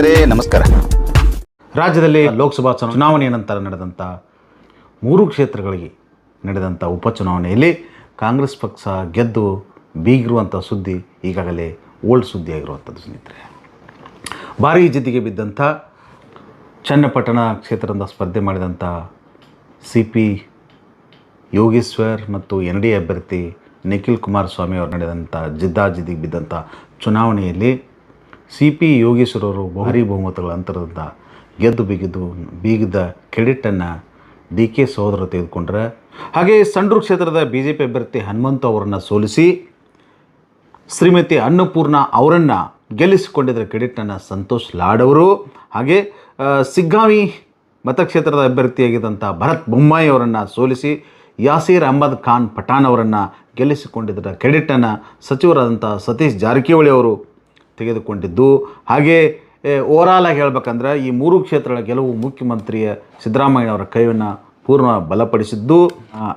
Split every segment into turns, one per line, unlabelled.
ಸ್ನೇಹಿತರೆ, ನಮಸ್ಕಾರ.
ರಾಜ್ಯದಲ್ಲಿ ಲೋಕಸಭಾ ಚುನಾ- ಚುನಾವಣೆಯ ನಂತರ ನಡೆದಂಥ ಮೂರು ಕ್ಷೇತ್ರಗಳಿಗೆ ನಡೆದಂಥ ಉಪಚುನಾವಣೆಯಲ್ಲಿ ಕಾಂಗ್ರೆಸ್ ಪಕ್ಷ ಗೆದ್ದು ಬೀಗಿರುವಂಥ ಸುದ್ದಿ ಈಗಾಗಲೇ ಓಲ್ಡ್ ಸುದ್ದಿಯಾಗಿರುವಂಥದ್ದು ಸ್ನೇಹಿತರೆ. ಭಾರೀ ಜಿದ್ದಿಗೆ ಬಿದ್ದಂಥ ಚನ್ನಪಟ್ಟಣ ಕ್ಷೇತ್ರದಿಂದ ಸ್ಪರ್ಧೆ ಮಾಡಿದಂಥ ಸಿ ಪಿ ಯೋಗೇಶ್ವರ್ ಮತ್ತು ಎನ್ ಡಿ ಅಭ್ಯರ್ಥಿ ನಿಖಿಲ್ ಕುಮಾರಸ್ವಾಮಿ ಅವರು ನಡೆದಂಥ ಜಿದ್ದಾಜಿದ್ದಿಗೆ ಬಿದ್ದಂಥ ಚುನಾವಣೆಯಲ್ಲಿ ಸಿ ಪಿ ಯೋಗೇಶ್ವರವರು ಭಾರಿ ಬಹುಮತಗಳ ಅಂತರದಿಂದ ಗೆದ್ದು ಬಿಗಿದು ಬೀಗಿದ ಕ್ರೆಡಿಟನ್ನು ಡಿ ಕೆ ಸಹೋದರ ತೆಗೆದುಕೊಂಡ್ರೆ, ಹಾಗೆ ಸಂಡ್ರು ಕ್ಷೇತ್ರದ ಬಿ ಜೆ ಪಿ ಅಭ್ಯರ್ಥಿ ಹನುಮಂತ ಅವರನ್ನು ಸೋಲಿಸಿ, ಶ್ರೀಮತಿ ಅನ್ನಪೂರ್ಣ ಅವರನ್ನು ಗೆಲ್ಲಿಸಿಕೊಂಡಿದ್ದರ ಕ್ರೆಡಿಟನ್ನು ಸಂತೋಷ್ ಲಾಡ್ ಅವರು, ಹಾಗೆ ಸಿಗ್ಗಾವಿ ಮತಕ್ಷೇತ್ರದ ಅಭ್ಯರ್ಥಿಯಾಗಿದ್ದಂಥ ಭರತ್ ಬೊಮ್ಮಾಯಿ ಅವರನ್ನು ಸೋಲಿಸಿ, ಯಾಸೀರ್ ಅಹಮದ್ ಖಾನ್ ಪಠಾಣ್ ಅವರನ್ನು ಗೆಲ್ಲಿಸಿಕೊಂಡಿದ್ದರ ಕ್ರೆಡಿಟನ್ನು ಸಚಿವರಾದಂಥ ಸತೀಶ್ ಜಾರಕಿಹೊಳಿ ಅವರು ತೆಗೆದುಕೊಂಡಿದ್ದು. ಹಾಗೆ ಓವರಾಲ್ ಆಗಿ ಹೇಳ್ಬೇಕಂದ್ರೆ ಈ ಮೂರು ಕ್ಷೇತ್ರಗಳ ಗೆಲುವು ಮುಖ್ಯಮಂತ್ರಿಯ ಸಿದ್ದರಾಮಯ್ಯನವರ ಕೈಯನ್ನು ಪೂರ್ಣ ಬಲಪಡಿಸಿದ್ದು.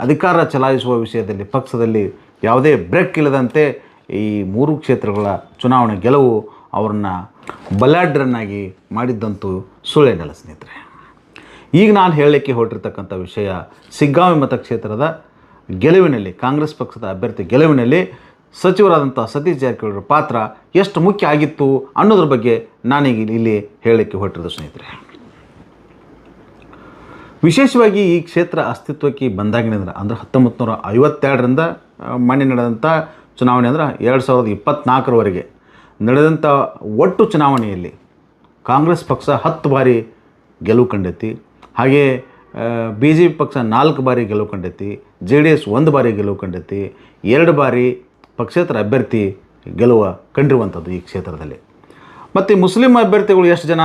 ಅಧಿಕಾರ ಚಲಾಯಿಸುವ ವಿಷಯದಲ್ಲಿ, ಪಕ್ಷದಲ್ಲಿ ಯಾವುದೇ ಬ್ರೇಕ್ ಇಲ್ಲದಂತೆ ಈ ಮೂರು ಕ್ಷೇತ್ರಗಳ ಚುನಾವಣೆ ಗೆಲುವು ಅವರನ್ನು ಬಲಾಢ್ಯರನ್ನಾಗಿ ಮಾಡಿದ್ದಂತೂ ಸುಳ್ಳೇನಲ್ಲ ಸ್ನೇಹಿತರೆ. ಈಗ ನಾನು ಹೇಳಲಿಕ್ಕೆ ಹೊರಟಿರ್ತಕ್ಕಂಥ ವಿಷಯ, ಸಿಗ್ಗಾಂವಿ ಮತಕ್ಷೇತ್ರದ ಗೆಲುವಿನಲ್ಲಿ, ಕಾಂಗ್ರೆಸ್ ಪಕ್ಷದ ಅಭ್ಯರ್ಥಿ ಗೆಲುವಿನಲ್ಲಿ ಸಚಿವರಾದಂಥ ಸತೀಶ್ ಜಾರಕಿಹೊಳಿ ಪಾತ್ರ ಎಷ್ಟು ಮುಖ್ಯ ಆಗಿತ್ತು ಅನ್ನೋದ್ರ ಬಗ್ಗೆ ನಾನೀಗ ಇಲ್ಲಿ ಹೇಳಲಿಕ್ಕೆ ಹೊರಟಿರೋದು ಸ್ನೇಹಿತರೆ. ವಿಶೇಷವಾಗಿ ಈ ಕ್ಷೇತ್ರ ಅಸ್ತಿತ್ವಕ್ಕೆ ಬಂದಾಗಿನಿಂದ ಅಂದರೆ ಹತ್ತೊಂಬತ್ತು ನೂರ ಐವತ್ತೆರಡರಿಂದ ಮಾನ್ಯ ನಡೆದಂಥ ಚುನಾವಣೆ ಅಂದ್ರೆ ಎರಡು ಸಾವಿರದ ಇಪ್ಪತ್ತ್ನಾಲ್ಕರವರೆಗೆ ನಡೆದಂಥ ಒಟ್ಟು ಚುನಾವಣೆಯಲ್ಲಿ ಕಾಂಗ್ರೆಸ್ ಪಕ್ಷ ಹತ್ತು ಬಾರಿ ಗೆಲುವು ಕಂಡೈತಿ. ಹಾಗೇ ಬಿ ಜೆ ಪಿ ಪಕ್ಷ ನಾಲ್ಕು ಬಾರಿ ಗೆಲುವು ಕಂಡೈತಿ. ಜೆ ಡಿ ಎಸ್ ಒಂದು ಬಾರಿ ಗೆಲುವು ಕಂಡೈತಿ. ಎರಡು ಬಾರಿ ಪಕ್ಷೇತರ ಅಭ್ಯರ್ಥಿ ಗೆಲುವ ಕಂಡಿರುವಂಥದ್ದು ಈ ಕ್ಷೇತ್ರದಲ್ಲಿ. ಮತ್ತು ಮುಸ್ಲಿಂ ಅಭ್ಯರ್ಥಿಗಳು ಎಷ್ಟು ಜನ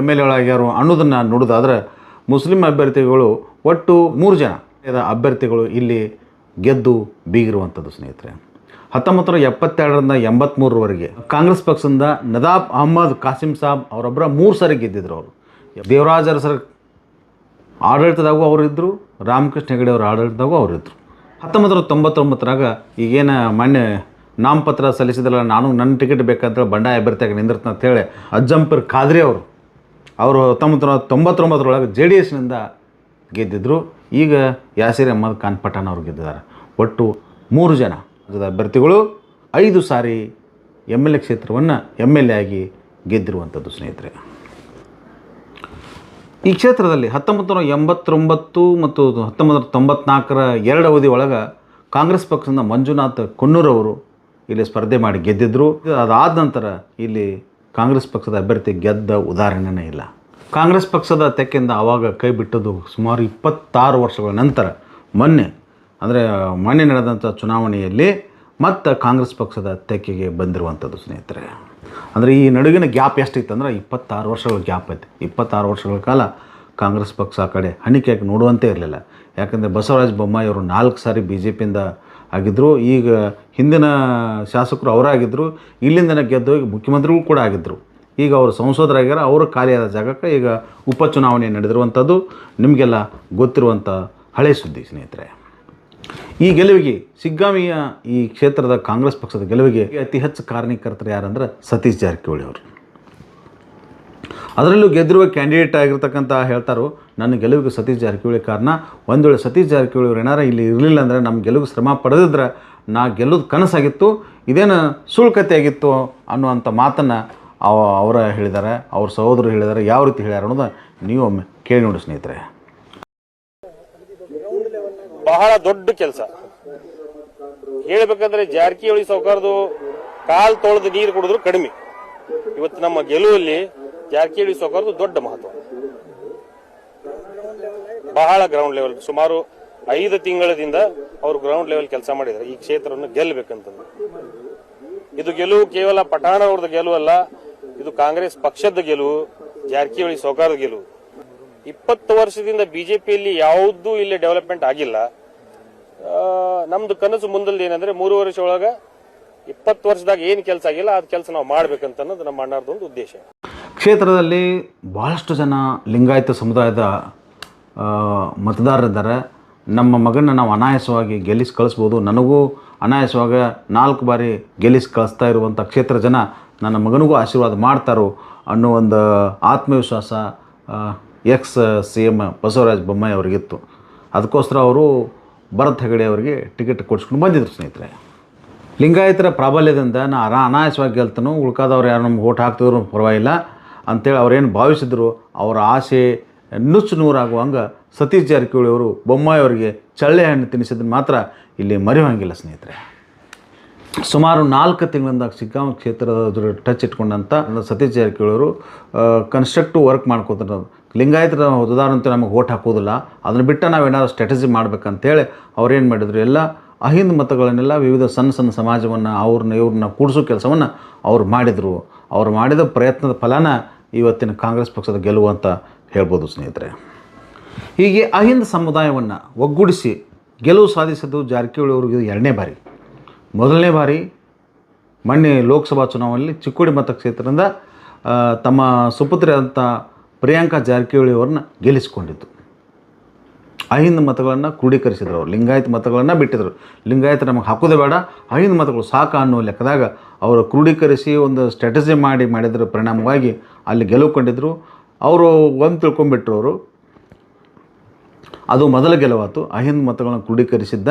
ಎಂ ಎಲ್ ಎಗಳಾಗ್ಯಾರು ಅನ್ನೋದನ್ನು ನೋಡೋದಾದರೆ ಮುಸ್ಲಿಂ ಅಭ್ಯರ್ಥಿಗಳು ಒಟ್ಟು ಮೂರು ಜನ ಅಭ್ಯರ್ಥಿಗಳು ಇಲ್ಲಿ ಗೆದ್ದು ಬೀಗಿರುವಂಥದ್ದು ಸ್ನೇಹಿತರೆ. ಹತ್ತೊಂಬತ್ತು ನೂರ ಎಪ್ಪತ್ತೆರಡರಿಂದ ಎಂಬತ್ತ್ಮೂರರವರೆಗೆ ಕಾಂಗ್ರೆಸ್ ಪಕ್ಷದಿಂದ ನದಾಬ್ ಅಹಮ್ಮದ್ ಕಾಸಿಂ ಸಾಬ್ ಅವರೊಬ್ಬರ ಮೂರು ಸಾರಿ ಗೆದ್ದಿದ್ರು ಅವರು. ದೇವರಾಜ ಅರಸರ ಆಡಳಿತದಾಗೂ ಅವರಿದ್ದರು ರಾಮಕೃಷ್ಣ ಹೆಗಡೆ ಅವರ ಆಡಳಿತದಾಗೂ ಅವರಿದ್ದರು ಹತ್ತೊಂಬತ್ತು ನೂರ ತೊಂಬತ್ತೊಂಬತ್ತರಾಗ ಈಗೇನು ಮೊನ್ನೆ ನಾಮಪತ್ರ ಸಲ್ಲಿಸಿದಲ್ಲ ನಾನು ನನ್ನ ಟಿಕೆಟ್ ಬೇಕಂತೇಳಿ ಬಂಡಾಯ ಅಭ್ಯರ್ಥಿಯಾಗಿ ನಿಂದಿರ್ತ ಅಂತೇಳಿ ಅಜ್ಜಂಪರ್ ಖಾದ್ರಿ ಅವರು ಅವರು ಹತ್ತೊಂಬತ್ತು ನೂರ ತೊಂಬತ್ತೊಂಬತ್ತರೊಳಗೆ ಜೆ ಡಿ ಎಸ್ನಿಂದ ಗೆದ್ದಿದ್ದರು ಈಗ ಯಾಸಿರ್ ಅಹಮದ್ ಖಾನ್ ಪಠಾಣ್ ಅವರು ಗೆದ್ದಿದ್ದಾರೆ. ಒಟ್ಟು ಮೂರು ಜನ ಅಭ್ಯರ್ಥಿಗಳು ಐದು ಸಾರಿ ಎಂ ಎಲ್ ಎ ಕ್ಷೇತ್ರವನ್ನು ಎಂ ಎಲ್ ಎ ಆಗಿ ಗೆದ್ದಿರುವಂಥದ್ದು ಸ್ನೇಹಿತರೆ. ಈ ಕ್ಷೇತ್ರದಲ್ಲಿ ಹತ್ತೊಂಬತ್ತು ನೂರ ಎಂಬತ್ತೊಂಬತ್ತು ಮತ್ತು ಹತ್ತೊಂಬತ್ತು ನೂರ ತೊಂಬತ್ನಾಲ್ಕರ ಎರಡು ಅವಧಿ ಒಳಗೆ ಕಾಂಗ್ರೆಸ್ ಪಕ್ಷದಿಂದ ಮಂಜುನಾಥ್ ಕೊಣ್ಣೂರವರು ಇಲ್ಲಿ ಸ್ಪರ್ಧೆ ಮಾಡಿ ಗೆದ್ದಿದ್ದರು ಅದಾದ ನಂತರ ಇಲ್ಲಿ ಕಾಂಗ್ರೆಸ್ ಪಕ್ಷದ ಅಭ್ಯರ್ಥಿ ಗೆದ್ದ ಉದಾಹರಣೆನೇ ಇಲ್ಲ. ಕಾಂಗ್ರೆಸ್ ಪಕ್ಷದ ತೆಕ್ಕಿಂದ ಆವಾಗ ಕೈ ಬಿಟ್ಟದ್ದು ಸುಮಾರು ಇಪ್ಪತ್ತಾರು ವರ್ಷಗಳ ನಂತರ ಮೊನ್ನೆ, ಅಂದರೆ ಮೊನ್ನೆ ನಡೆದಂಥ ಚುನಾವಣೆಯಲ್ಲಿ ಮತ್ತೆ ಕಾಂಗ್ರೆಸ್ ಪಕ್ಷದ ತೆಕ್ಕೆಗೆ ಬಂದಿರುವಂಥದ್ದು ಸ್ನೇಹಿತರೆ. ಅಂದರೆ ಈ ನಡುವಿನ ಗ್ಯಾಪ್ ಎಷ್ಟಿತ್ತು ಅಂದರೆ ಇಪ್ಪತ್ತಾರು ವರ್ಷಗಳ ಗ್ಯಾಪ್ ಐತೆ. ಇಪ್ಪತ್ತಾರು ವರ್ಷಗಳ ಕಾಲ ಕಾಂಗ್ರೆಸ್ ಪಕ್ಷ ಆ ಕಡೆ ಹಣಿಕೆಯಾಗಿ ನೋಡುವಂತೆ ಇರಲಿಲ್ಲ. ಯಾಕಂದರೆ ಬಸವರಾಜ ಬೊಮ್ಮಾಯಿ ಅವರು ನಾಲ್ಕು ಸಾರಿ ಬಿ ಜೆ ಪಿಯಿಂದ ಆಗಿದ್ದರು ಈಗ ಹಿಂದಿನ ಶಾಸಕರು ಅವರಾಗಿದ್ದರು ಇಲ್ಲಿಂದನೇ ಗೆದ್ದು ಈಗ ಮುಖ್ಯಮಂತ್ರಿಗಳು ಕೂಡ ಆಗಿದ್ದರು ಈಗ ಅವರು ಸಂಸದರಾಗ್ಯಾರ, ಅವರು ಖಾಲಿಯಾದ ಜಾಗಕ್ಕೆ ಈಗ ಉಪಚುನಾವಣೆ ನಡೆದಿರುವಂಥದ್ದು ನಿಮಗೆಲ್ಲ ಗೊತ್ತಿರುವಂಥ ಹಳೆ ಸುದ್ದಿ ಸ್ನೇಹಿತರೆ. ಈ ಗೆಲುವಿಗೆ ಸಿಗ್ಗಾಮಿಯ ಈ ಕ್ಷೇತ್ರದ ಕಾಂಗ್ರೆಸ್ ಪಕ್ಷದ ಗೆಲುವಿಗೆ ಅತಿ ಹೆಚ್ಚು ಕಾರಣೀಕರ್ತರು ಯಾರಂದ್ರೆ ಸತೀಶ್ ಜಾರಕಿಹೊಳಿ ಅವರು. ಅದರಲ್ಲೂ ಗೆದ್ದಿರುವ ಕ್ಯಾಂಡಿಡೇಟ್ ಆಗಿರ್ತಕ್ಕಂಥ ಹೇಳ್ತಾರೋ, ನನ್ನ ಗೆಲುವಿಗೆ ಸತೀಶ್ ಜಾರಕಿಹೊಳಿ ಕಾರಣ. ಒಂದು ವೇಳೆ ಸತೀಶ್ ಜಾರಕಿಹೊಳಿ ಅವ್ರು ಏನಾರ ಇಲ್ಲಿ ಇರಲಿಲ್ಲ ಅಂದರೆ ನಮ್ಮ ಗೆಲುವಿಗೆ ಶ್ರಮ ಪಡೆದಿದ್ರೆ ನಾ ಗೆಲ್ಲೋದು ಕನಸಾಗಿತ್ತು, ಇದೇನು ಸುಳ್ಕತೆ ಕತೆ ಆಗಿತ್ತು ಅನ್ನುವಂಥ ಮಾತನ್ನು ಅವ ಅವರ ಹೇಳಿದ್ದಾರೆ, ಅವ್ರ ಸಹೋದರರು ಹೇಳಿದ್ದಾರೆ, ಯಾವ ರೀತಿ ಹೇಳ್ಯಾರ ಅನ್ನೋದು ನೀವು ಒಮ್ಮೆ ಕೇಳಿ ನೋಡಿ ಸ್ನೇಹಿತರೆ.
ಬಹಳ ದೊಡ್ಡ ಕೆಲಸ. ಹೇಳಬೇಕಂದ್ರೆ ಜಾರಕಿಹೊಳಿ ಸಾವುಕಾರದು ಕಾಲ್ ತೊಳೆದು ನೀರು ಕುಡಿದ್ರು ಕಡಿಮೆ. ಇವತ್ತು ನಮ್ಮ ಗೆಲುವಲ್ಲಿ ಜಾರಕಿಹೊಳಿ ಸಾವುಕಾರದು ದೊಡ್ಡ ಮಹತ್ವ. ಬಹಳ ಗ್ರೌಂಡ್ ಲೆವೆಲ್ ಸುಮಾರು ಐದು ತಿಂಗಳದಿಂದ ಅವರು ಗ್ರೌಂಡ್ ಲೆವೆಲ್ ಕೆಲಸ ಮಾಡಿದ್ದಾರೆ. ಈ ಕ್ಷೇತ್ರವನ್ನು ಗೆಲ್ಲಬೇಕಂತಂದ್ರೆ ಇದು ಗೆಲುವು ಕೇವಲ ಪಠಾಣ ಅವ್ರದ್ದು ಗೆಲುವು ಅಲ್ಲ, ಇದು ಕಾಂಗ್ರೆಸ್ ಪಕ್ಷದ ಗೆಲುವು, ಜಾರಕಿಹೊಳಿ ಸಾವುಕಾರದ ಗೆಲುವು. ಇಪ್ಪತ್ತು ವರ್ಷದಿಂದ ಬಿಜೆಪಿಯಲ್ಲಿ ಯಾವುದೂ ಇಲ್ಲಿ ಡೆವಲಪ್ಮೆಂಟ್ ಆಗಿಲ್ಲ. ನಮ್ದು ಕನಸು ಮುಂದಲ್ಲಿ ಏನಂದ್ರೆ ಮೂರು ವರ್ಷ ಒಳಗ ಇಪ್ಪತ್ತು ವರ್ಷದಾಗ ಏನ್ ಕೆಲಸ ಆಗಿಲ್ಲ, ಅದ್ ಕೆಲಸ ನಾವು ಮಾಡ್ಬೇಕಂತ ಅನ್ನೋದು ನಮ್ಮ ಅಣ್ಣಾರ್ದೊಂದು ಉದ್ದೇಶ.
ಕ್ಷೇತ್ರದಲ್ಲಿ ಬಹಳಷ್ಟು ಜನ ಲಿಂಗಾಯತ ಸಮುದಾಯದ ಮತದಾರರಿದ್ದಾರೆ. ನಮ್ಮ ಮಗನ ನಾವು ಅನಾಯಾಸವಾಗಿ ಗೆಲ್ಲಿಸಿ ಕಳಿಸ್ಬೋದು. ನನಗೂ ಅನಾಯಾಸವಾಗ ನಾಲ್ಕು ಬಾರಿ ಗೆಲ್ಲಿಸಿ ಕಳಿಸ್ತಾ ಇರುವಂಥ ಕ್ಷೇತ್ರ ಜನ ನನ್ನ ಮಗನಿಗೂ ಆಶೀರ್ವಾದ ಮಾಡ್ತಾರೋ ಅನ್ನೋ ಒಂದು ಆತ್ಮವಿಶ್ವಾಸ ex C M Basavaraj Bommai ಅವರಿಗಿತ್ತು. ಅದಕ್ಕೋಸ್ಕರ ಅವರು ಭರತ್ ಹೆಗಡೆ ಅವರಿಗೆ ಟಿಕೆಟ್ ಕೊಡಿಸ್ಕೊಂಡು ಬಂದಿದ್ರು ಸ್ನೇಹಿತರೆ. ಲಿಂಗಾಯತರ ಪ್ರಾಬಲ್ಯದಿಂದ ನಾ ಅರ ಅನಾಯಾಸವಾಗಿ ಗೆಲ್ತನು, ಉಳ್ಕಾದವ್ರು ಯಾರು ನಮ್ಗೆ ಓಟ್ ಹಾಕ್ತಿದ್ರು ಪರವಾಗಿಲ್ಲ ಅಂತೇಳಿ ಅವ್ರೇನು ಭಾವಿಸಿದ್ರು, ಅವರ ಆಸೆ ನುಚ್ಚು ನೂರಾಗುವಂಗೆ ಸತೀಶ್ ಜಾರಕಿಹೊಳಿ ಅವರು ಬೊಮ್ಮಾಯಿ ಅವರಿಗೆ ಚಳ್ಳೆ ಹಣ್ಣು ತಿನ್ನಿಸಿದ್ದನ್ನು ಮಾತ್ರ ಇಲ್ಲಿ ಮರೆಯುವಂಗಿಲ್ಲ ಸ್ನೇಹಿತರೆ. ಸುಮಾರು ನಾಲ್ಕು ತಿಂಗಳಿಂದ ಸಿಗ್ಗಾಮ ಕ್ಷೇತ್ರದ ಟಚ್ ಇಟ್ಕೊಂಡಂಥ ಸತೀಶ್ ಜಾರಕಿಹೊಳಿ ಅವರು ಕನ್ಸ್ಟ್ರಕ್ಟಿವ್ ವರ್ಕ್ ಮಾಡ್ಕೋತಾರೆ ಲಿಂಗಾಯತರ ಉದಾಹರಣೆ ನಮಗೆ ಓಟ್ ಹಾಕೋದಿಲ್ಲ ಅದನ್ನು ಬಿಟ್ಟು ನಾವೇನಾದ್ರು ಸ್ಟ್ರಾಟಜಿ ಮಾಡ್ಬೇಕಂತೇಳಿ ಅವ್ರೇನು ಮಾಡಿದ್ರು? ಎಲ್ಲ ಅಹಿಂದ ಮತಗಳನ್ನೆಲ್ಲ ವಿವಿಧ ಸಣ್ಣ ಸಣ್ಣ ಸಮಾಜವನ್ನು ಅವ್ರನ್ನ ಇವ್ರನ್ನ ಕೂಡಿಸೋ ಕೆಲಸವನ್ನು ಅವ್ರು ಮಾಡಿದರು. ಅವ್ರು ಮಾಡಿದ ಪ್ರಯತ್ನದ ಫಲನ ಇವತ್ತಿನ ಕಾಂಗ್ರೆಸ್ ಪಕ್ಷದ ಗೆಲುವು ಅಂತ ಹೇಳ್ಬೋದು ಸ್ನೇಹಿತರೆ. ಹೀಗೆ ಅಹಿಂದ ಸಮುದಾಯವನ್ನು ಒಗ್ಗೂಡಿಸಿ ಗೆಲುವು ಸಾಧಿಸಿದ್ದು ಜಾರಕಿಹೊಳಿ ಅವ್ರಿಗೆ ಇದು ಎರಡನೇ ಬಾರಿ. ಮೊದಲನೇ ಬಾರಿ ಮೊನ್ನೆ ಲೋಕಸಭಾ ಚುನಾವಣೆಯಲ್ಲಿ ಚಿಕ್ಕೋಡಿ ಮತಕ್ಷೇತ್ರದಿಂದ ತಮ್ಮ ಸುಪುತ್ರಿಯಾದಂಥ ಪ್ರಿಯಾಂಕಾ ಜಾರಕಿಹೊಳಿ ಅವ್ರನ್ನ ಗೆಲ್ಲಿಸ್ಕೊಂಡಿತ್ತು ಅಹಿಂದ ಮತಗಳನ್ನು ಕ್ರೋಢೀಕರಿಸಿದ್ರು ಅವರು, ಲಿಂಗಾಯತ ಮತಗಳನ್ನು ಬಿಟ್ಟಿದ್ರು. ಲಿಂಗಾಯತ ನಮಗೆ ಹಾಕೋದೇ ಬೇಡ, ಅಹಿಂದ ಮತಗಳು ಸಾಕ ಅನ್ನೋ ಲೆಕ್ಕದಾಗ ಅವರು ಕ್ರೋಢೀಕರಿಸಿ ಒಂದು ಸ್ಟ್ರಾಟಜಿ ಮಾಡಿ ಮಾಡಿದ್ರ ಪರಿಣಾಮವಾಗಿ ಅಲ್ಲಿ ಗೆಲುವು ಕಂಡಿದ್ರು ಅವರು ಒಂದು ತಿಳ್ಕೊಂಬಿಟ್ರು ಅವರು, ಅದು ಮೊದಲ ಗೆಲುವಾತು. ಅಹಿಂದ ಮತಗಳನ್ನು ಕ್ರೋಢೀಕರಿಸಿದ್ದ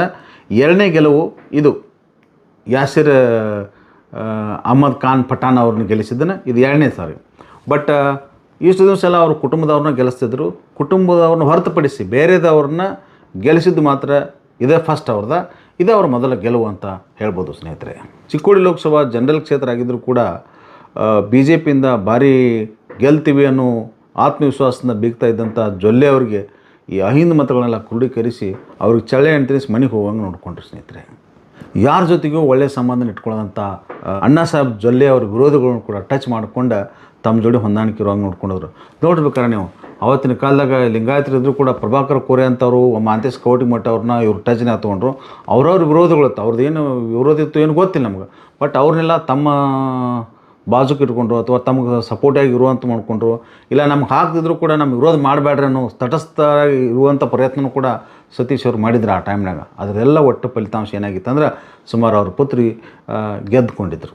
ಎರಡನೇ ಗೆಲುವು ಇದು. ಯಾಸಿರ್ ಅಹಮದ್ ಖಾನ್ ಪಠಾಣ್ ಅವ್ರನ್ನ ಗೆಲ್ಲಿಸಿದ್ದನ್ನು, ಇದು ಎರಡನೇ ಸಾರಿ. ಬಟ್ ಇಷ್ಟು ದಿವಸ ಎಲ್ಲ ಅವರು ಕುಟುಂಬದವ್ರನ್ನ ಗೆಲ್ಲಿಸ್ತಿದ್ರು. ಕುಟುಂಬದವ್ರನ್ನ ಹೊರತುಪಡಿಸಿ ಬೇರೆದವ್ರನ್ನ ಗೆಲ್ಲಿಸಿದ್ದು ಮಾತ್ರ ಇದೇ ಫಸ್ಟ್ ಅವ್ರದ ಇದೇ ಅವ್ರ ಮೊದಲ ಗೆಲುವು ಅಂತ ಹೇಳ್ಬೋದು ಸ್ನೇಹಿತರೆ. ಚಿಕ್ಕೋಡಿ ಲೋಕಸಭಾ ಜನರಲ್ ಕ್ಷೇತ್ರ ಆಗಿದ್ದರೂ ಕೂಡ ಬಿ ಜೆ ಪಿಯಿಂದ ಭಾರೀ ಗೆಲ್ತೀವಿ ಅನ್ನೋ ಆತ್ಮವಿಶ್ವಾಸದಿಂದ ಬೀಗ್ತಾ ಇದ್ದಂಥ ಜೊಲ್ಲೆ ಅವರಿಗೆ ಈ ಅಹಿಂದ ಮತಗಳನ್ನೆಲ್ಲ ಕ್ರೋಢೀಕರಿಸಿ ಅವ್ರಿಗೆ ಚಳ್ಳೆ ಅಂತ ತಿನ್ನಿಸಿ ಮನೆಗೆ ಹೋಗೋಂಗೆ ನೋಡಿಕೊಂಡ್ರು ಸ್ನೇಹಿತರೆ. ಯಾರ ಜೊತೆಗೂ ಒಳ್ಳೆಯ ಸಂಬಂಧ ಇಟ್ಕೊಳ್ಳೋದಂಥ ಆ, ಅಣ್ಣಾ ಸಾಹೇಬ್ ಜೊಲ್ಲೆ ಅವ್ರ ವಿರೋಧಗಳನ್ನು ಕೂಡ ಟಚ್ ಮಾಡ್ಕೊಂಡು ತಮ್ಮ ಜೋಡಿ ಹೊಂದಾಣಿಕೆ ಇರುವಂಗೆ ನೋಡ್ಕೊಂಡ್ರು ನೋಡ್ಬೇಕಾರೆ ನೀವು, ಅವತ್ತಿನ ಕಾಲದಾಗ ಲಿಂಗಾಯತರು ಇದ್ದರೂ ಕೂಡ ಪ್ರಭಾಕರ್ ಕೋರೆ ಅಂತವರು ಮಾಂತೇಶ್ ಕವಟಿ ಮಠ ಅವ್ರನ್ನ ಇವ್ರು ಟಚ್ನ ತೊಗೊಂಡ್ರು. ಅವ್ರವ್ರ ವಿರೋಧಗಳು ಅವ್ರದ್ದು ಏನು ವಿರೋಧ ಇತ್ತು ಏನು ಗೊತ್ತಿಲ್ಲ ನಮ್ಗೆ. ಬಟ್ ಅವ್ರನ್ನೆಲ್ಲ ತಮ್ಮ ಬಾಜುಕ್ಕೆ ಇಟ್ಕೊಂಡ್ರು ಅಥವಾ ತಮಗೆ ಸಪೋರ್ಟಾಗಿ ಇರುವಂತ ಮಾಡ್ಕೊಂಡ್ರು. ಇಲ್ಲ, ನಮ್ಗೆ ಹಾಕ್ದಿದ್ರು ಕೂಡ ನಮ್ಗೆ ವಿರೋಧ ಮಾಡಬೇಡ್ರಿ ಅನ್ನೋ ತಟಸ್ಥರಾಗಿ ಇರುವಂಥ ಪ್ರಯತ್ನನೂ ಕೂಡ ಸತೀಶ್ ಅವ್ರು ಮಾಡಿದ್ರು ಆ ಟೈಮ್ನಾಗ ಅದರೆಲ್ಲ ಒಟ್ಟು ಫಲಿತಾಂಶ ಏನಾಗಿತ್ತು ಅಂದ್ರೆ ಸುಮಾರು ಅವ್ರ ಪುತ್ರಿ ಗೆದ್ದುಕೊಂಡಿದ್ರು.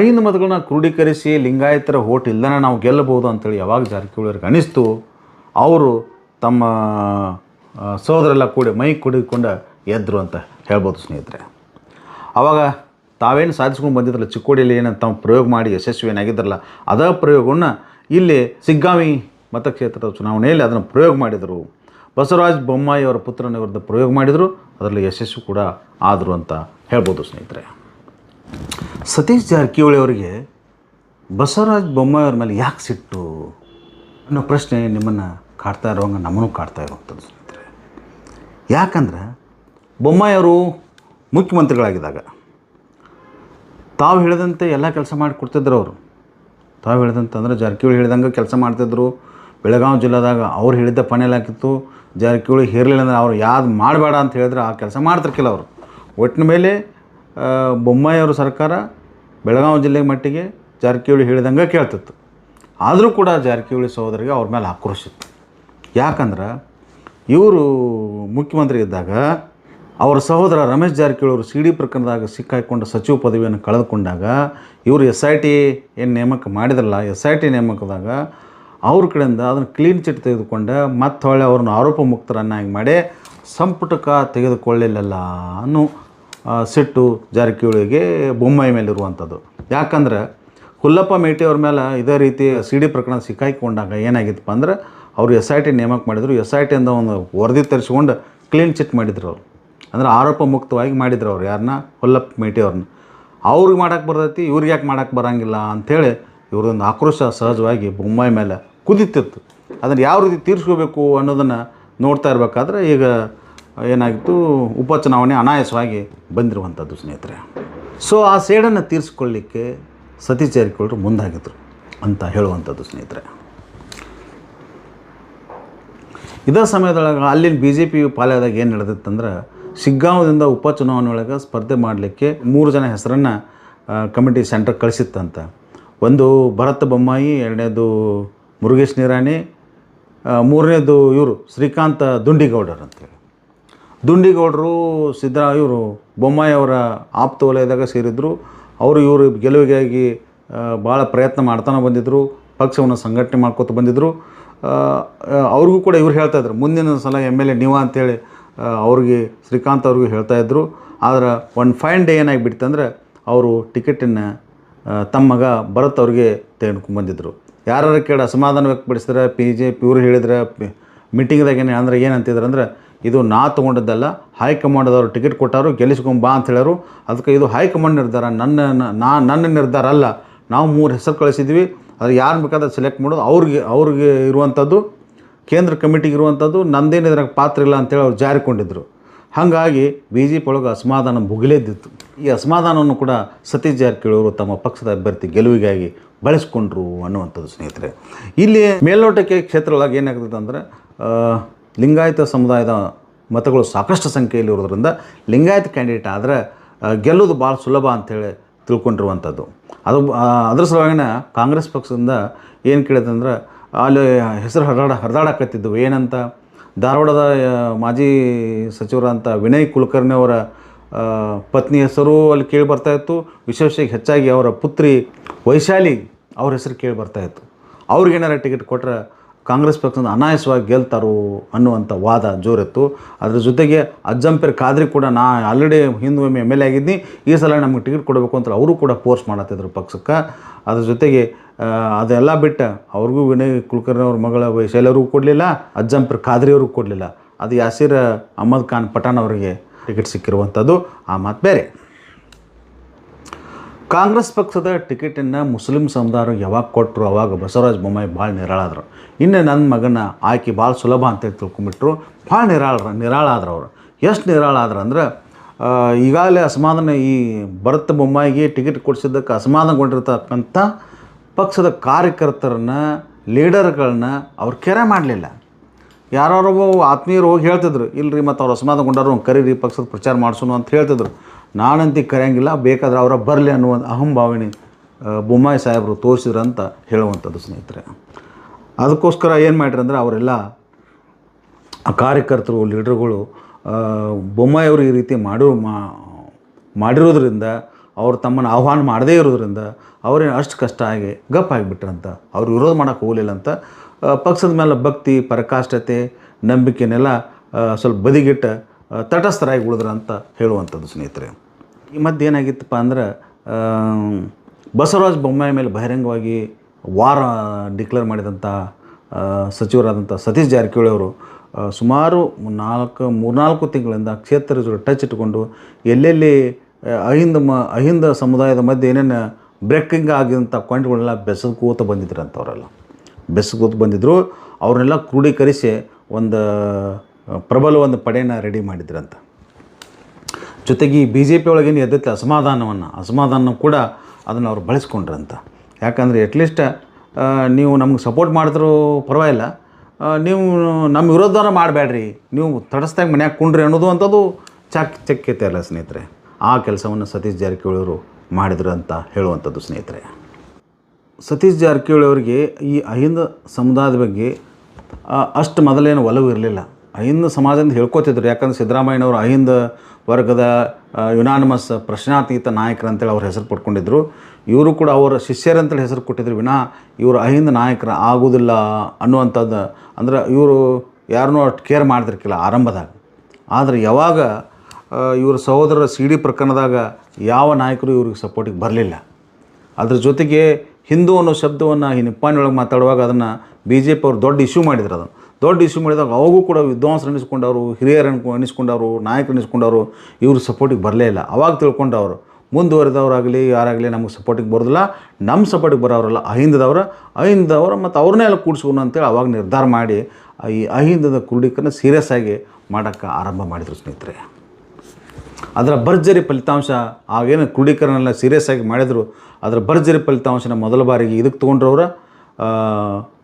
ಐದು ಮತಗಳನ್ನ ಕ್ರೋಢೀಕರಿಸಿ ಲಿಂಗಾಯತರ ಓಟ್ ಇಲ್ಲದೇ ನಾವು ಗೆಲ್ಲಬಹುದು ಅಂತೇಳಿ ಯಾವಾಗ ಜಾರಕಿಹೊಳಿ ಅವ್ರಿಗೆ ಅನಿಸ್ತು, ಅವರು ತಮ್ಮ ಸಹೋದರೆಲ್ಲ ಕೂಡಿ ಮೈ ಕುಡಿಕೊಂಡು ಎದ್ರು ಅಂತ ಹೇಳ್ಬೋದು ಸ್ನೇಹಿತರೆ. ಆವಾಗ ತಾವೇನು ಸಾಧಿಸ್ಕೊಂಡು ಬಂದಿದ್ರಲ್ಲ, ಚಿಕ್ಕೋಡಿಯಲ್ಲಿ ಏನಂತ ತಾವು ಪ್ರಯೋಗ ಮಾಡಿ ಯಶಸ್ವಿ ಏನಾಗಿದ್ರಲ್ಲ ಅದೇ ಪ್ರಯೋಗವನ್ನು ಇಲ್ಲಿ ಸಿಗ್ಗಾಮಿ ಮತಕ್ಷೇತ್ರದ ಚುನಾವಣೆಯಲ್ಲಿ ಅದನ್ನು ಪ್ರಯೋಗ ಮಾಡಿದರು. ಬಸವರಾಜ ಬೊಮ್ಮಾಯಿ ಅವರ ಪುತ್ರನ ಪ್ರಯೋಗ ಮಾಡಿದರು, ಅದರಲ್ಲಿ ಯಶಸ್ವಿ ಕೂಡ ಆದರು ಅಂತ ಹೇಳ್ಬೋದು ಸ್ನೇಹಿತರೆ. ಸತೀಶ್ ಜಾರಕಿಹೊಳಿ ಅವರಿಗೆ ಬಸವರಾಜ ಬೊಮ್ಮಾಯಿ ಅವ್ರ ಮೇಲೆ ಯಾಕೆ ಸಿಟ್ಟು ಅನ್ನೋ ಪ್ರಶ್ನೆ ನಿಮ್ಮನ್ನು ಕಾಡ್ತಾ ಇರೋಂಗೆ ನಮ್ಮನ್ನು ಕಾಡ್ತಾ ಇರುವಂಥದ್ದು ಸ್ನೇಹಿತರೆ. ಯಾಕಂದ್ರೆ ಬೊಮ್ಮಾಯಿ ಅವರು ಮುಖ್ಯಮಂತ್ರಿಗಳಾಗಿದ್ದಾಗ ತಾವು ಹೇಳಿದಂತೆ ಎಲ್ಲ ಕೆಲಸ ಮಾಡಿ ಕೊಡ್ತಿದ್ರು ಅವರು. ತಾವು ಹೇಳಿದಂತೆ ಅಂದರೆ ಜಾರಕಿಹೊಳಿ ಹೇಳಿದಂಗೆ ಕೆಲಸ ಮಾಡ್ತಿದ್ರು. ಬೆಳಗಾವಿ ಜಿಲ್ಲೆದಾಗ ಅವ್ರು ಹೇಳಿದ್ದ ಪಣೆಯಲ್ಲಿ ಹಾಕಿತ್ತು. ಜಾರಕಿಹೊಳಿ ಹೇರಲಿಲ್ಲ ಅಂದ್ರೆ ಅವ್ರು ಯಾವ್ದು ಮಾಡಬೇಡ ಅಂತ ಹೇಳಿದ್ರೆ ಆ ಕೆಲಸ ಮಾಡ್ತಿರ್ಕಿಲ್ಲ ಅವರು. ಒಟ್ಟಿನ ಮೇಲೆ ಆ, ಬೊಮ್ಮಾಯಿ ಅವ್ರ ಸರ್ಕಾರ ಬೆಳಗಾವಿ ಜಿಲ್ಲೆ ಮಟ್ಟಿಗೆ ಜಾರಕಿಹೊಳಿ ಹೇಳಿದಂಗೆ ಕೇಳ್ತಿತ್ತು. ಆದರೂ ಕೂಡ ಜಾರಕಿಹೊಳಿ ಸಹೋದರಿಗೆ ಅವ್ರ ಮೇಲೆ ಆಕ್ರೋಶಿತ್ತು ಯಾಕಂದ್ರೆ ಇವರು ಮುಖ್ಯಮಂತ್ರಿ ಇದ್ದಾಗ ಅವರ ಸಹೋದರ ರಮೇಶ್ ಜಾರಕಿಹೊಳಿ ಅವರು ಸಿ ಡಿ ಪ್ರಕರಣದಾಗ ಸಿಕ್ಕಾಕೊಂಡು ಸಚಿವ ಪದವಿಯನ್ನು ಕಳೆದುಕೊಂಡಾಗ ಇವರು ಎಸ್ ಐ ಟಿ ಏನು ನೇಮಕ ಮಾಡಿದ್ರಲ್ಲ ಎಸ್ ಐ ಟಿ ನೇಮಕದಾಗ ಅವ್ರ ಕಡೆಯಿಂದ ಅದನ್ನು ಕ್ಲೀನ್ ಚಿಟ್ ತೆಗೆದುಕೊಂಡು ಮತ್ತೆ ಹೊಳೆ ಅವ್ರನ್ನ ಆರೋಪ ಮುಕ್ತರನ್ನಾಗಿ ಮಾಡಿ ಸಂಪುಟಕ್ಕೆ ತೆಗೆದುಕೊಳ್ಳಲಿಲ್ಲ ಅನ್ನೋ ಸಿಟ್ಟು, ಜಾರಕಿಹೊಳಿಗೆ ಬೊಮ್ಮಾಯಿ ಮೇಲಿರುವಂಥದ್ದು ಯಾಕಂದ್ರೆ ಹುಲ್ಲಪ್ಪ ಮೇಟಿ ಅವ್ರ ಮೇಲೆ ಇದೇ ರೀತಿ ಸಿ ಡಿ ಪ್ರಕರಣ ಸಿಕ್ಕಾಕಿಕೊಂಡಾಗ ಏನಾಗಿತ್ತಪ್ಪ ಅಂದ್ರೆ ಅವರು ಎಸ್ ಐ ಟಿ ನೇಮಕ ಮಾಡಿದರು. ಎಸ್ ಐ ಟಿಯಿಂದ ಒಂದು ವರದಿ ತರಿಸ್ಕೊಂಡು ಕ್ಲೀನ್ ಚಿಟ್ ಮಾಡಿದ್ರು ಅವರು. ಅಂದ್ರೆ ಆರೋಪ ಮುಕ್ತವಾಗಿ ಮಾಡಿದ್ರು ಅವ್ರು ಯಾರನ್ನ ಹುಲ್ಲಪ್ಪ ಮೇಟಿ ಅವ್ರನ್ನ. ಅವ್ರಿಗೆ ಮಾಡೋಕ್ಕೆ ಬರ್ತೈತಿ, ಇವ್ರಿಗೆ ಯಾಕೆ ಮಾಡೋಕ್ಕೆ ಬರೋಂಗಿಲ್ಲ ಅಂಥೇಳಿ ಇವ್ರದೊಂದು ಆಕ್ರೋಶ ಸಹಜವಾಗಿ ಬೊಮ್ಮಾಯಿ ಮೇಲೆ ಕುದಿತಿತ್ತು. ಅದನ್ನು ಯಾವ ರೀತಿ ತೀರಿಸ್ಕೋಬೇಕು ಅನ್ನೋದನ್ನು ನೋಡ್ತಾ ಇರಬೇಕಾದ್ರೆ ಈಗ ಏನಾಗಿತ್ತು? ಉಪಚುನಾವಣೆ ಅನಾಯಾಸವಾಗಿ ಬಂದಿರುವಂಥದ್ದು ಸ್ನೇಹಿತರೆ. ಸೊ ಆ ಸೇಡನ್ನು ತೀರಿಸ್ಕೊಳ್ಳಿಕ್ಕೆ ಸತೀಶ್ ಜಾರಕಿಹೊಳಿ ಮುಂದಾಗಿದ್ರು ಅಂತ ಹೇಳುವಂಥದ್ದು ಸ್ನೇಹಿತರೆ. ಇದೇ ಸಮಯದೊಳಗೆ ಅಲ್ಲಿನ ಬಿ ಜೆ ಪಿ ಪಾಲ್ಯದಾಗ ಏನು ನಡೆದಿತ್ತಂದ್ರೆ, ಶಿಗ್ಗಾಂವದಿಂದ ಉಪಚುನಾವಣೆ ಒಳಗೆ ಸ್ಪರ್ಧೆ ಮಾಡಲಿಕ್ಕೆ ಮೂರು ಜನ ಹೆಸರನ್ನು ಕಮಿಟಿ ಸೆಂಟರ್ ಕಳಿಸಿತ್ತಂತ. ಒಂದು ಭರತ್ ಬೊಮ್ಮಾಯಿ, ಎರಡನೇದು ಮುರುಗೇಶ್ ನಿರಾಣಿ ಮೂರನೇದು ಇವರು, ಶ್ರೀಕಾಂತ ದುಂಡಿಗೌಡರ್ ಅಂತೇಳಿ ದುಂಡಿಗೌಡರು ಸಿದ್ದರ ಇವರು, ಬೊಮ್ಮಾಯಿ ಅವರ ಆಪ್ತ ವಲಯದಾಗ ಸೇರಿದ್ರು. ಅವರು ಇವರು ಗೆಲುವಿಗಾಗಿ ಭಾಳ ಪ್ರಯತ್ನ ಮಾಡ್ತಾನೆ ಬಂದಿದ್ದರು ಪಕ್ಷವನ್ನು ಸಂಘಟನೆ ಮಾಡ್ಕೋತ ಬಂದಿದ್ದರು ಅವ್ರಿಗೂ ಕೂಡ ಇವ್ರು ಹೇಳ್ತಾ ಇದ್ರು. ಮುಂದಿನ ಸಲ ಎಂ ಎಲ್ ಎ ನೀವ ಅಂತೇಳಿ ಅವ್ರಿಗೆ, ಶ್ರೀಕಾಂತ್ ಅವ್ರಿಗೂ ಹೇಳ್ತಾ ಇದ್ದರು ಆದ್ರೆ ಒನ್ ಫೈನ್ ಡೇ ಏನಾಗಿಬಿಡ್ತಂದ್ರೆ ಅವರು ಟಿಕೆಟನ್ನು ತಮ್ಮ ಮಗ ಭರತ್ ಅವ್ರಿಗೆ ತೆಗೆದುಕೊಂಡು ಬಂದಿದ್ದರು ಯಾರು ಕೇಳಿ ಅಸಮಾಧಾನ ವ್ಯಕ್ತಪಡಿಸಿದ್ರೆ, ಪಿ ಜೆ ಪಿ ಇವ್ರು ಹೇಳಿದ್ರೆ ಮೀಟಿಂಗ್ದಾಗ ಏನು ಅಂದ್ರೆ ಏನಂತಿದ್ರು ಅಂದ್ರೆ ಇದು ನಾ ತೊಗೊಂಡದ್ದಲ್ಲ ಅವರು ಟಿಕೆಟ್ ಕೊಟ್ಟಾರು ಗೆಲ್ಲಿಸ್ಕೊಂಬಾ ಅಂತ ಹೇಳೋರು ಅದಕ್ಕೆ ಇದು ಹೈಕಮಾಂಡ್ ನಿರ್ಧಾರ, ನನ್ನ, ನಾ, ನನ್ನ ನಿರ್ಧಾರ ಅಲ್ಲ. ನಾವು ಮೂರು ಹೆಸರು ಕಳಿಸಿದ್ವಿ. ಅದು ಯಾರು ಬೇಕಾದ್ರೆ ಸೆಲೆಕ್ಟ್ ಮಾಡೋದು, ಅವ್ರಿಗೆ ಅವ್ರಿಗೆ ಇರುವಂಥದ್ದು ಕೇಂದ್ರ ಕಮಿಟಿಗೆ ಇರುವಂಥದ್ದು ನಂದೇನು ಇದ್ರಾಗ ಪಾತ್ರ ಇಲ್ಲ ಅಂತೇಳಿ ಅವ್ರು ಜಾರಿಕೊಂಡಿದ್ದರು ಹಾಗಾಗಿ ಬಿ ಜೆ ಪಿ ಒಳಗೆ ಅಸಮಾಧಾನ ಭುಗಿಲೇದಿತ್ತು ಈ ಅಸಮಾಧಾನವನ್ನು ಕೂಡ ಸತೀಶ್ ಜಾರಕಿಹೊಳಿ ಅವರು ತಮ್ಮ ಪಕ್ಷದ ಅಭ್ಯರ್ಥಿ ಗೆಲುವಿಗಾಗಿ ಬಳಸ್ಕೊಂಡ್ರು ಅನ್ನುವಂಥದ್ದು ಸ್ನೇಹಿತರೆ. ಇಲ್ಲಿ ಮೇಲ್ನೋಟಕ್ಕೆ ಕ್ಷೇತ್ರ ಒಳಗೆ ಏನಾಗ್ತದೆ ಅಂದರೆ ಲಿಂಗಾಯತ ಸಮುದಾಯದ ಮತಗಳು ಸಾಕಷ್ಟು ಸಂಖ್ಯೆಯಲ್ಲಿ ಇರೋದ್ರಿಂದ ಲಿಂಗಾಯತ ಕ್ಯಾಂಡಿಡೇಟ್ ಆದರೆ ಗೆಲ್ಲೋದು ಭಾಳ ಸುಲಭ ಅಂಥೇಳಿ ತಿಳ್ಕೊಂಡಿರುವಂಥದ್ದು. ಅದು ಅದರ ಸಲುವಾಗಿನ ಕಾಂಗ್ರೆಸ್ ಪಕ್ಷದಿಂದ ಏನು ಕೇಳಿದಂದ್ರೆ ಅಲ್ಲಿ ಹೆಸರು ಹರಿದಾಡ, ಹರಿದಾಡಕತ್ತಿದ್ದವು. ಏನಂತ? ಧಾರವಾಡದ ಮಾಜಿ ಸಚಿವರಂಥ ವಿನಯ್ ಕುಲಕರ್ಣಿ ಅವರ ಪತ್ನಿ ಹೆಸರು ಅಲ್ಲಿ ಕೇಳಿ ಬರ್ತಾ ಇತ್ತು. ವಿಶೇಷವಾಗಿ ಹೆಚ್ಚಾಗಿ ಅವರ ಪುತ್ರಿ ವೈಶಾಲಿ ಅವ್ರ ಹೆಸರು ಕೇಳಿ ಬರ್ತಾ ಇತ್ತು. ಅವ್ರಿಗೇನಾರ ಟಿಕೆಟ್ ಕೊಟ್ಟರೆ ಕಾಂಗ್ರೆಸ್ ಪಕ್ಷದಿಂದ ಅನಾಯಾಸವಾಗಿ ಗೆಲ್ತಾರೋ ಅನ್ನುವಂಥ ವಾದ ಜೋರಿತ್ತು. ಅದ್ರ ಜೊತೆಗೆ ಅಜ್ಜಂಪೇರ್ ಖಾದ್ರಿ ಕೂಡ ನಾ ಆಲ್ರೆಡಿ ಹಿಂದೂ ಎಂ ಎಲ್ ಎ ಆಗಿದ್ದೀನಿ ಈ ಸಲ ನಮಗೆ ಟಿಕೆಟ್ ಕೊಡಬೇಕು ಅಂತ ಅವರು ಕೂಡ ಪೋಸ್ಟ್ ಮಾಡತ್ತಿದ್ರು ಪಕ್ಷಕ್ಕೆ. ಅದ್ರ ಜೊತೆಗೆ ಅದೆಲ್ಲ ಬಿಟ್ಟು ಅವ್ರಿಗೂ ವಿನಯ್ ಕುಲಕರ್ಣಿ ಅವ್ರ ಮಗಳ ಶೈಲರಿಗೂ ಕೊಡಲಿಲ್ಲ, ಅಜ್ಜಂಪೇರ್ ಖಾದ್ರಿ ಅವ್ರಿಗೂ ಕೊಡಲಿಲ್ಲ. ಅದು ಯಾಸೀರ್ ಅಹಮದ್ ಖಾನ್ ಪಠಾಣ್ ಅವರಿಗೆ ಟಿಕೆಟ್ ಸಿಕ್ಕಿರುವಂಥದ್ದು ಆ ಮಾತು ಬೇರೆ. ಕಾಂಗ್ರೆಸ್ ಪಕ್ಷದ ಟಿಕೆಟನ್ನು ಮುಸ್ಲಿಂ ಸಮುದಾಯ ಯಾವಾಗ ಕೊಟ್ಟರು ಅವಾಗ ಬಸವರಾಜ ಬೊಮ್ಮಾಯಿ ಭಾಳ ನಿರಾಳಾದರು ಇನ್ನು ನನ್ನ ಮಗನ ಆಯ್ಕೆ ಭಾಳ ಸುಲಭ ಅಂತ ತಿಳ್ಕೊಂಬಿಟ್ರು, ಭಾಳ ನಿರಾಳರು ನಿರಾಳಾದ್ರು ಅವರು. ಎಷ್ಟು ನಿರಾಳಾದ್ರು ಅಂದ್ರೆ ಈಗಾಗಲೇ ಅಸಮಾಧಾನ ಈ ಭರತ್ ಬೊಮ್ಮಾಯಿಗೆ ಟಿಕೆಟ್ ಕೊಡಿಸಿದ್ದಕ್ಕೆ ಅಸಮಾಧಾನಗೊಂಡಿರ್ತಕ್ಕಂಥ ಪಕ್ಷದ ಕಾರ್ಯಕರ್ತರನ್ನ, ಲೀಡರ್ಗಳನ್ನ ಅವ್ರು ಕೆರೆ ಮಾಡಲಿಲ್ಲ. ಯಾರೊಬ್ಬ ಆತ್ಮೀಯರು ಹೋಗಿ ಹೇಳ್ತಿದ್ರು ಇಲ್ಲರಿ ಮತ್ತು ಅವ್ರು ಅಸಮಾಧಾನಗೊಂಡಾರು, ಕರೀರಿ ಪಕ್ಷದ ಪ್ರಚಾರ ಮಾಡಿಸೋಣ ಅಂತ ಹೇಳ್ತಿದ್ರು. ನಾನಂತಿ ಕರೆಯಂಗಿಲ್ಲ ಬೇಕಾದ್ರೆ ಅವರ ಬರಲಿ ಅನ್ನುವ ಅಹಂಭಾವನೆ ಆ, ಬೊಮ್ಮಾಯಿ ಸಾಹೇಬರು ತೋರಿಸಿದ್ರು ಅಂತ ಹೇಳುವಂಥದ್ದು ಸ್ನೇಹಿತರೆ. ಅದಕ್ಕೋಸ್ಕರ ಏನು ಮಾಡ್ರಿ ಅಂದ್ರೆ ಅವರೆಲ್ಲ ಕಾರ್ಯಕರ್ತರು ಲೀಡರ್ಗಳು ಬೊಮ್ಮಾಯಿಯವರು ಈ ರೀತಿ ಮಾಡಿರೋ ಮಾಡಿರೋದ್ರಿಂದ ಅವ್ರು ತಮ್ಮನ್ನು ಆಹ್ವಾನ ಮಾಡದೇ ಇರೋದ್ರಿಂದ ಅವ್ರೇನು ಅಷ್ಟು ಕಷ್ಟ ಆಗಿ ಗಪ್ ಆಗಿಬಿಟ್ರಂತ. ಅವ್ರು ವಿರೋಧ ಮಾಡೋಕ್ಕೆ ಹೋಗಲಿಲ್ಲ ಅಂತ ಪಕ್ಷದ ಮೇಲೆ ಭಕ್ತಿ ಪರಕಾಷ್ಠತೆ ನಂಬಿಕೆನೆಲ್ಲ ಸ್ವಲ್ಪ ಬದಿಗಿಟ್ಟ ತಟಸ್ಥರಾಗಿ ಉಳಿದ್ರ ಅಂತ ಹೇಳುವಂಥದ್ದು ಸ್ನೇಹಿತರೆ. ಈ ಮಧ್ಯೆ ಏನಾಗಿತ್ತಪ್ಪ ಅಂದ್ರೆ ಬಸವರಾಜ ಬೊಮ್ಮಾಯಿ ಮೇಲೆ ಬಹಿರಂಗವಾಗಿ ವಾರ ಡಿಕ್ಲೇರ್ ಮಾಡಿದಂಥ ಸಚಿವರಾದಂಥ ಸತೀಶ್ ಜಾರಕಿಹೊಳಿ ಅವರು ಸುಮಾರು ನಾಲ್ಕು, ಮೂರ್ನಾಲ್ಕು ತಿಂಗಳಿಂದ ಕ್ಷೇತ್ರ ಜೊತೆ ಟಚ್ ಇಟ್ಕೊಂಡು ಎಲ್ಲೆಲ್ಲಿ ಅಹಿಂದ ಮ, ಅಹಿಂದ ಸಮುದಾಯದ ಮಧ್ಯೆ ಏನೇನು ಬ್ರೇಕಿಂಗ್ ಆಗಿದಂಥ ಪಾಯಿಂಟ್ಗಳೆಲ್ಲ ಬೆಸಗೂತ ಬಂದಿದ್ರಂತ ಅವರೆಲ್ಲ ಬೆಸಗೂತ ಬಂದಿದ್ದರು ಅವ್ರನ್ನೆಲ್ಲ ಕ್ರೋಢೀಕರಿಸಿ ಒಂದು ಪ್ರಬಲ ಒಂದು ಪಡೆಯನ್ನು ರೆಡಿ ಮಾಡಿದ್ರಂತ. ಜೊತೆಗೆ ಈ ಬಿ ಜೆ ಪಿ ಒಳಗೇನು ಎದ್ದತ್ತೆ? ಅಸಮಾಧಾನವನ್ನು. ಅಸಮಾಧಾನ ಕೂಡ ಅದನ್ನು ಅವ್ರು ಬಳಸ್ಕೊಂಡ್ರಂತ. ಯಾಕಂದರೆ ಅಟ್ಲೀಸ್ಟ್ ನೀವು ನಮ್ಗೆ ಸಪೋರ್ಟ್ ಮಾಡಿದ್ರೂ ಪರವಾಗಿಲ್ಲ. ನೀವು ನಮ್ಮ ವಿರೋಧನ ಮಾಡಬೇಡ್ರಿ. ನೀವು ತಡಸ್ದಾಗ ಮನ್ಯಾಗ ಕುಂಡ್ರಿ ಅನ್ನೋದು ಅಂಥದ್ದು ಚಾಕ್ ಚಕ್ಯತೆ ಅಲ್ಲ ಸ್ನೇಹಿತರೆ. ಆ ಕೆಲಸವನ್ನು ಸತೀಶ್ ಜಾರಕಿಹೊಳಿ ಅವರು ಮಾಡಿದ್ರು ಅಂತ ಹೇಳುವಂಥದ್ದು ಸ್ನೇಹಿತರೆ. ಸತೀಶ್ ಜಾರಕಿಹೊಳಿ ಅವರಿಗೆ ಈ ಅಹಿಂದ ಸಮುದಾಯದ ಬಗ್ಗೆ ಅಷ್ಟು ಮೊದಲೇನು ಒಲವು ಇರಲಿಲ್ಲ. ಅಹಿಂದ ಸಮಾಜದಿಂದ ಹೇಳ್ಕೊತಿದ್ರು. ಯಾಕಂದ್ರೆ ಸಿದ್ದರಾಮಯ್ಯನವರು ಅಹಿಂದ ವರ್ಗದ ಯುನಾನಮಸ್ ಪ್ರಶ್ನಾತೀತ ನಾಯಕರು ಅಂತೇಳಿ ಅವ್ರ ಹೆಸರು ಪಡ್ಕೊಂಡಿದ್ರು. ಇವರು ಕೂಡ ಅವರ ಶಿಷ್ಯರಂತೇಳಿ ಹೆಸರು ಕೊಟ್ಟಿದ್ರು. ವಿನಾ ಇವರು ಅಹಿಂದ ನಾಯಕರು ಆಗೋದಿಲ್ಲ ಅನ್ನುವಂಥದ್ದು. ಅಂದ್ರೆ ಇವರು ಯಾರನ್ನೂ ಅಷ್ಟು ಕೇರ್ ಮಾಡ್ತಿರ್ಕಿಲ್ಲ ಆರಂಭದಾಗ. ಆದರೆ ಯಾವಾಗ ಇವರ ಸಹೋದರರ ಸಿ ಡಿ ಪ್ರಕರಣದಾಗ ಯಾವ ನಾಯಕರು ಇವ್ರಿಗೆ ಸಪೋರ್ಟಿಗೆ ಬರಲಿಲ್ಲ. ಅದ್ರ ಜೊತೆಗೆ ಹಿಂದೂ ಅನ್ನೋ ಶಬ್ದವನ್ನು ಈ ನಿಪ್ಪಾಣಿಯೊಳಗೆ ಮಾತಾಡುವಾಗ ಅದನ್ನು ಬಿ ಜೆ ಪಿ ಅವರು ದೊಡ್ಡ ಇಶ್ಯೂ ಮಾಡಿದ್ರು ಅದನ್ನು. ದೊಡ್ಡ ಇಶ್ಯೂ ಮಾಡಿದಾಗ ಅವಾಗೂ ಕೂಡ ವಿದ್ವಾಂಸರು ಅನಿಸ್ಕೊಂಡವರು ಹಿರಿಯರು ಅನ್ಕೊ ಅನಿಸ್ಕೊಂಡವರು ನಾಯಕರು ಅನಿಸ್ಕೊಂಡವರು ಇವರು ಸಪೋರ್ಟಿಗೆ ಬರಲೇ ಇಲ್ಲ. ಅವಾಗ ತಿಳ್ಕೊಂಡವರು, ಮುಂದುವರೆದವರಾಗಲಿ, ಯಾರಾಗಲಿ ನಮಗೆ ಸಪೋರ್ಟಿಗೆ ಬರೋದಿಲ್ಲ ನಮ್ಮ ಸಪೋರ್ಟಿಗೆ ಬರೋರಲ್ಲ ಅಹಿಂದದವರ, ಅಹಿಂದದವ್ರ ಮತ್ತು ಅವ್ರನ್ನೇ ಎಲ್ಲ ಕೂಡಿಸ್ಕೊಂಡು ಅಂತೇಳಿ ಅವಾಗ ನಿರ್ಧಾರ ಮಾಡಿ, ಈ ಅಹಿಂದದ ಕುರುಡಿಕನ್ನು ಸೀರಿಯಸ್ ಆಗಿ ಮಾಡೋಕ್ಕೆ ಆರಂಭ ಮಾಡಿದರು ಸ್ನೇಹಿತರೆ. ಅದರ ಭರ್ಜರಿ ಫಲಿತಾಂಶ, ಆಗೇನು ಕ್ರೋಢೀಕರಣ ಎಲ್ಲ ಸೀರಿಯಸ್ ಆಗಿ ಮಾಡಿದರು, ಅದರ ಭರ್ಜರಿ ಫಲಿತಾಂಶನ ಮೊದಲ ಬಾರಿಗೆ ಇದಕ್ಕೆ ತೊಗೊಂಡ್ರವ್ರ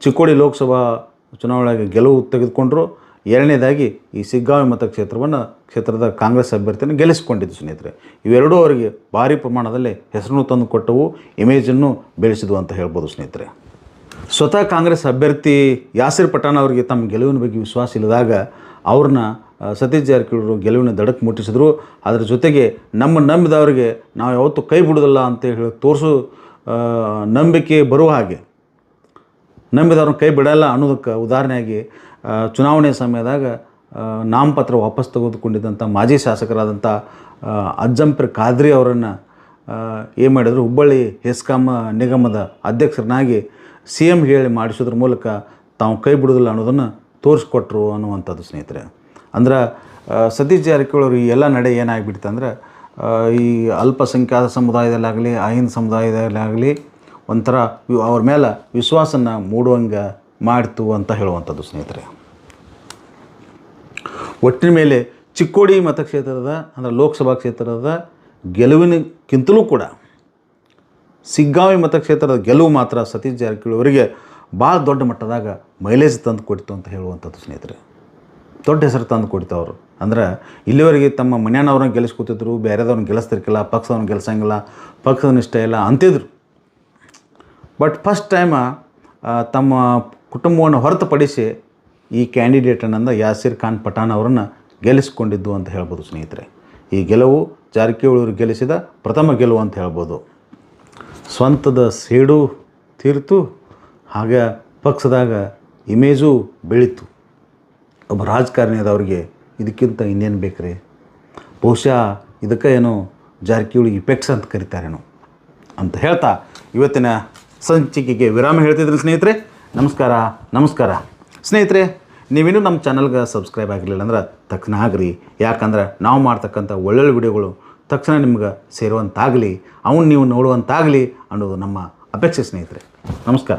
ಚಿಕ್ಕೋಡಿ ಲೋಕಸಭಾ ಚುನಾವಣೆಗೆ ಗೆಲುವು ತೆಗೆದುಕೊಂಡರು. ಎರಡನೇದಾಗಿ ಈ ಸಿಗ್ಗಾವಿ ಮತಕ್ಷೇತ್ರವನ್ನು ಕ್ಷೇತ್ರದ ಕಾಂಗ್ರೆಸ್ ಅಭ್ಯರ್ಥಿಯನ್ನು ಗೆಲ್ಲಿಸಿಕೊಂಡಿದ್ದು ಸ್ನೇಹಿತರೆ. ಇವೆರಡೂ ಅವರಿಗೆ ಭಾರಿ ಪ್ರಮಾಣದಲ್ಲಿ ಹೆಸರನ್ನು ತಂದು ಕೊಟ್ಟವು ಇಮೇಜನ್ನು ಬೆಳೆಸಿದ್ವು ಅಂತ ಹೇಳ್ಬೋದು ಸ್ನೇಹಿತರೆ. ಸ್ವತಃ ಕಾಂಗ್ರೆಸ್ ಅಭ್ಯರ್ಥಿ ಯಾಸಿರ್ ಪಠಾಣ್ ಅವರಿಗೆ ತಮ್ಮ ಗೆಲುವಿನ ಬಗ್ಗೆ ವಿಶ್ವಾಸ ಇಲ್ಲದಾಗ ಅವ್ರನ್ನ ಸತೀಶ್ ಜಾರಕಿಹೊಳಿ ಗೆಲುವಿನ ದಡಕ್ಕೆ ಮುಟ್ಟಿಸಿದ್ರು. ಅದರ ಜೊತೆಗೆ ನಮ್ಮ ನಂಬಿದವರಿಗೆ ನಾವು ಯಾವತ್ತೂ ಕೈ ಬಿಡೋದಲ್ಲ ಅಂತ ಹೇಳಿ ತೋರಿಸು ನಂಬಿಕೆ ಬರುವ ಹಾಗೆ ನಂಬಿದವ್ರನ್ನ ಕೈ ಬಿಡಲ್ಲ ಅನ್ನೋದಕ್ಕೆ ಉದಾಹರಣೆಯಾಗಿ ಚುನಾವಣೆ ಸಮಯದಾಗ ನಾಮಪತ್ರ ವಾಪಸ್ ತೆಗೆದುಕೊಂಡಿದ್ದಂಥ ಮಾಜಿ ಶಾಸಕರಾದಂಥ ಅಜ್ಜಂಪ್ರ ಖಾದ್ರಿ ಅವರನ್ನು ಏನು ಮಾಡಿದ್ರು, ಹುಬ್ಬಳ್ಳಿ ಹೆಸ್ಕಾಂ ನಿಗಮದ ಅಧ್ಯಕ್ಷರನ್ನಾಗಿ ಸಿ ಎಂ ಹೇಳಿ ಮಾಡಿಸೋದ್ರ ಮೂಲಕ ತಾವು ಕೈ ಬಿಡೋದಿಲ್ಲ ಅನ್ನೋದನ್ನು ತೋರಿಸ್ಕೊಟ್ರು ಅನ್ನುವಂಥದ್ದು ಸ್ನೇಹಿತರೆ. ಅಂದ್ರೆ ಸತೀಶ್ ಜಾರಕಿಹೊಳಿ ಅವರು ಈ ಎಲ್ಲ ನಡೆ ಏನಾಗ್ಬಿಡ್ತಂದ್ರೆ ಈ ಅಲ್ಪಸಂಖ್ಯಾತ ಸಮುದಾಯದಲ್ಲಾಗಲಿ, ಅಹಿಂದ ಸಮುದಾಯದಲ್ಲಾಗಲಿ ಒಂಥರ ಅವ್ರ ಮೇಲೆ ವಿಶ್ವಾಸನ ಮೂಡುವಂಗೆ ಮಾಡ್ತು ಅಂತ ಹೇಳುವಂಥದ್ದು ಸ್ನೇಹಿತರೆ. ಒಟ್ಟಿನ ಮೇಲೆ ಚಿಕ್ಕೋಡಿ ಮತಕ್ಷೇತ್ರದ, ಅಂದರೆ ಲೋಕಸಭಾ ಕ್ಷೇತ್ರದ ಗೆಲುವಿನಕ್ಕಿಂತಲೂ ಕೂಡ ಸಿಗ್ಗಾವಿ ಮತಕ್ಷೇತ್ರದ ಗೆಲುವು ಮಾತ್ರ ಸತೀಶ್ ಜಾರಕಿಹೊಳಿ ಅವರಿಗೆ ಭಾಳ ದೊಡ್ಡ ಮಟ್ಟದಾಗ ಮೈಲೇಜ್ ತಂದು ಕೊಡ್ತು ಅಂತ ಹೇಳುವಂಥದ್ದು ಸ್ನೇಹಿತರೆ. ದೊಡ್ಡ ಹೆಸರು ತಂದು ಕೊಡ್ತು ಅವರು. ಅಂದ್ರೆ ಇಲ್ಲಿವರೆಗೆ ತಮ್ಮ ಮನೆಯವ್ರನ್ನ ಗೆಲ್ಲಿಸ್ಕೊತಿದ್ರು ಬೇರೆದವ್ರನ್ನ ಗೆಲ್ಲಿಸ್ತಿರ್ಕಿಲ್ಲ ಪಕ್ಷದವ್ರನ್ನ ಗೆಲ್ಸಂಗಿಲ್ಲ, ಪಕ್ಷದ ಇಷ್ಟ ಇಲ್ಲ ಅಂತಿದ್ರು. ಬಟ್ ಫಸ್ಟ್ ಟೈಮ ತಮ್ಮ ಕುಟುಂಬವನ್ನು ಹೊರತುಪಡಿಸಿ ಈ ಕ್ಯಾಂಡಿಡೇಟನ್ನಂದ ಯಾಸಿರ್ ಖಾನ್ ಪಠಾಣ್ ಅವರನ್ನು ಗೆಲ್ಲಿಸಿಕೊಂಡಿದ್ದು ಅಂತ ಹೇಳ್ಬೋದು ಸ್ನೇಹಿತರೆ. ಈ ಗೆಲುವು ಜಾರಕಿಹೊಳಿ ಗೆಲ್ಲಿಸಿದ ಪ್ರಥಮ ಗೆಲುವು ಅಂತ ಹೇಳ್ಬೋದು. ಸ್ವಂತದ ಸೇಡು ತೀರ್ತು, ಹಾಗೆ ಪಕ್ಷದಾಗ ಇಮೇಜು ಬೆಳೀತು. ಒಬ್ಬ ರಾಜಕಾರಣಿಯಾದವ್ರಿಗೆ ಇದಕ್ಕಿಂತ ಇನ್ನೇನು ಬೇಕ್ರಿ? ಬಹುಶಃ ಇದಕ್ಕೆ ಏನು ಜಾರಕಿಹೊಳಿ ಇಫೆಕ್ಟ್ಸ್ ಅಂತ ಕರಿತಾರೇನು ಅಂತ ಹೇಳ್ತಾ ಇವತ್ತಿನ ಸಂಚಿಕೆಗೆ ವಿರಾಮ ಹೇಳ್ತಿದ್ರು ಸ್ನೇಹಿತರೆ. ನಮಸ್ಕಾರ ನಮಸ್ಕಾರ. ಸ್ನೇಹಿತರೆ ನೀವೇನು ನಮ್ಮ ಚಾನಲ್ಗೆ ಸಬ್ಸ್ಕ್ರೈಬ್ ಆಗಿರಲಿಲ್ಲ ಅಂದ್ರೆ ತಕ್ಷಣ ಆಗ್ರಿ. ಯಾಕಂದ್ರೆ ನಾವು ಮಾಡ್ತಕ್ಕಂಥ ಒಳ್ಳೊಳ್ಳೆ ವಿಡಿಯೋಗಳು ತಕ್ಷಣ ನಿಮ್ಗೆ ಸೇರುವಂತಾಗಲಿ, ಅವನು ನೀವು ನೋಡುವಂತಾಗಲಿ ಅನ್ನೋದು ನಮ್ಮ ಅಪೇಕ್ಷೆ ಸ್ನೇಹಿತರೆ. ನಮಸ್ಕಾರ.